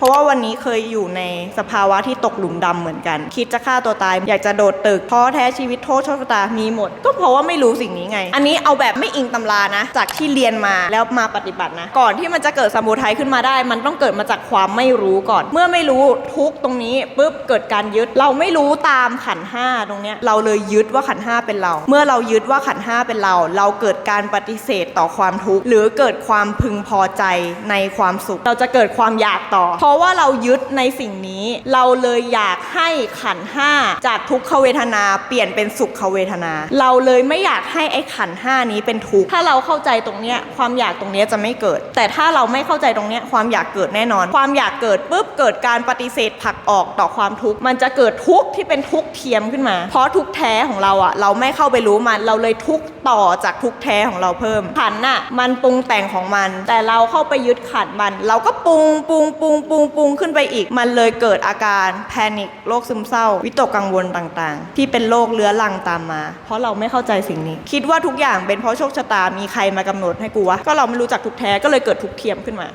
เพราะว่าวันนี้เคยอยู่ในสภาวะที่ตกหลุมดำเหมือนกัน คิดจะฆ่าตัวตาย อยากจะโดดตึกท้อแท้ชีวิตโทษโชคชะตามีหมด ก็เพราะว่าไม่รู้สิ่งนี้ไง อันนี้เอาแบบไม่อิงตำรานะ จากที่เรียนมาแล้วมาปฏิบัตินะ ก่อนที่มันจะเกิดสมุทัยขึ้นมาได้ มันต้องเกิดมาจากความไม่รู้ก่อน เมื่อไม่รู้ทุกตรงนี้ปุ๊บเกิดการยึด เราไม่รู้ตามขันห้าตรงเนี้ยเราเลยยึดว่าขันห้าเป็นเรา เมื่อเรายึดว่าขันห้าเป็นเรา เราเกิดการปฏิเสธต่อความทุกข์หรือเกิดความพึงพอใจในความสุข เราจะเกิดความอยากต่อเพราะว่าเรายึดในสิ่งนี้ เราเลยอยากให้ขันห้าจากทุกขเวทนาเปลี่ยนเป็นสุขเวทนา เราเลยไม่อยากให้ไอ้ขันห้านี้เป็นทุกข์ถ้าเราเข้าใจตรงเนี้ยความอยากตรงเนี้ยจะไม่เกิด แต่ถ้าเราไม่เข้าใจตรงเนี้ยความอยากเกิดแน่นอน ความอยากเกิดปุ๊บเกิดการปฏิเสธผลักออกต่อความทุกข์มันจะเกิดทุกข์ที่เป็นทุกข์เทียมขึ้นมา เพราะทุกข์แท้ของเราอะเราไม่เข้าไปรู้มันเราเลยทุกข์ต่อจากทุกข์แท้ของเราเพิ่มขันน่ะมันปรุงแต่งของมัน แต่เราเข้าไปยึดขันมัน เราก็ปรุงปรุงปรุงปรุงปรุงขึ้นไปอีก มันเลยเกิดอาการแพนิคโรคซึมเศร้า วิตกกังวลต่างๆ ที่เป็นโรคเรื้อรังตามมา เพราะเราไม่เข้าใจสิ่งนี้ คิดว่าทุกอย่างเป็นเพราะโชคชะตามีใครมากำหนดให้กูวะก็เราไม่รู้จักทุกแท้ก็เลยเกิดทุกเทียมขึ้นมา